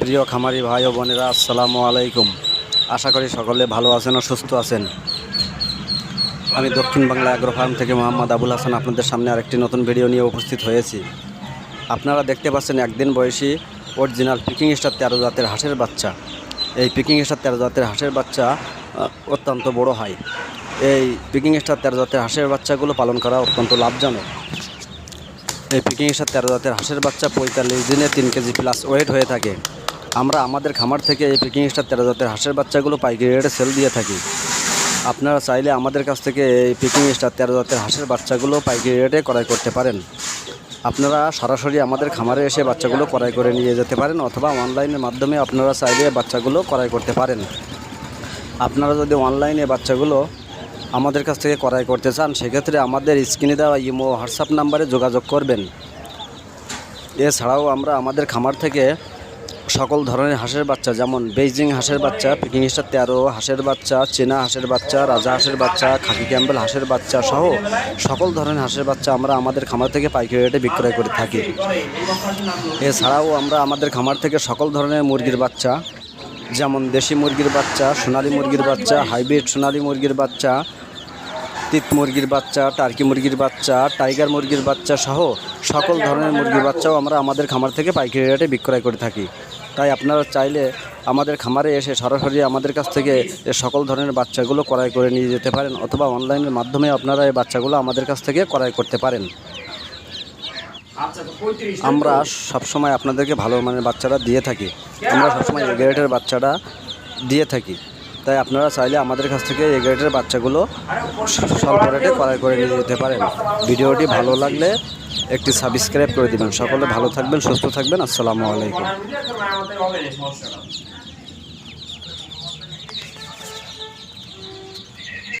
প্রিয় খামারি ভাই ও বোনেরা, আসসালামু আলাইকুম। আশা করি সকলে ভালো আছেন ও সুস্থ আছেন। আমি দক্ষিণ বাংলা অ্যাগ্রো ফার্ম থেকে মোহাম্মদ আবুল হাসান আপনাদের সামনে আরেকটি নতুন ভিডিও নিয়ে উপস্থিত হয়েছি। আপনারা দেখতে পাচ্ছেন একদিন বয়সী অরিজিনাল পিকিং স্টার তেরো জাতের হাঁসের বাচ্চা। এই পিকিং স্টার তেরো জাতের হাঁসের বাচ্চা অত্যন্ত বড় হয় এই পিকিং স্টার তেরো জাতের হাঁসের বাচ্চাগুলো পালন করা অত্যন্ত লাভজনক। এই পিকিং স্টার তেরো জাতের হাঁসের বাচ্চা পঁয়তাল্লিশ দিনে তিন কেজি প্লাস ওয়েট হয়ে থাকে। আমরা আমাদের খামার থেকে এই পিকিং স্টার তেরো জাতের হাঁসের বাচ্চাগুলো পাইকারি রেটে সেল দিয়ে থাকি। আপনারা চাইলে আমাদের কাছ থেকে এই পিকিং স্টার তেরো জাতের হাঁসের বাচ্চাগুলো পাইকারি রেটে ক্রয় করতে পারেন। আপনারা সরাসরি আমাদের খামারে এসে বাচ্চাগুলো ক্রয় করে নিয়ে যেতে পারেন অথবা অনলাইনের মাধ্যমে আপনারা চাইলে বাচ্চাগুলো ক্রয় করতে পারেন। আপনারা যদি অনলাইনে বাচ্চাগুলো আমাদের কাছ থেকে ক্রয় করতে চান, সেক্ষেত্রে আমাদের স্ক্রিনে দেওয়া ইমো হোয়াটসঅ্যাপ নাম্বারে যোগাযোগ করবেন। এছাড়াও আমরা আমাদের খামার থেকে সকল ধরনের হাঁসের বাচ্চা, যেমন বেইজিং হাঁসের বাচ্চা, পিকিং স্টার তেরো হাঁসের বাচ্চা, চেনা হাঁসের বাচ্চা, রাজা হাঁসের বাচ্চা, খাকি ক্যাম্বেল হাঁসের বাচ্চা সহ সকল ধরনের হাঁসের বাচ্চা আমরা আমাদের খামার থেকে পাইকারি রেটে বিক্রয় করে থাকি। এছাড়াও আমরা আমাদের খামার থেকে সকল ধরনের মুরগির বাচ্চা, যেমন দেশি মুরগির বাচ্চা, সোনালী মুরগির বাচ্চা, হাইব্রিড সোনালী মুরগির বাচ্চা, তিত মুরগির বাচ্চা, টার্কি মুরগির বাচ্চা, টাইগার মুরগির বাচ্চা সহ সকল ধরনের মুরগির বাচ্চাও আমরা আমাদের খামার থেকে পাইকারি রেটে বিক্রয় করে থাকি। তাই আপনারা চাইলে আমাদের খামারে এসে সরাসরি আমাদের কাছ থেকে এ সকল ধরনের বাচ্চাগুলো ক্রয় করে নিয়ে যেতে পারেন অথবা অনলাইনের মাধ্যমে আপনারা এই বাচ্চাগুলো আমাদের কাছ থেকে ক্রয় করতে পারেন। আমরা সবসময় আপনাদেরকে ভালো মানের বাচ্চারা দিয়ে থাকি। আমরা সবসময় গ্রেটের বাচ্চাটা দিয়ে থাকি। তাই আপনারা চাইলে আমাদের কাছ থেকে এ গ্রেডের বাচ্চাগুলো স্বল্প রেটে ক্রয় করে নিয়ে যেতে পারেন। ভিডিওটি ভালো লাগলে একটি সাবস্ক্রাইব করে দেবেন। সকলে ভালো থাকবেন, সুস্থ থাকবেন। আসসালামু আলাইকুম।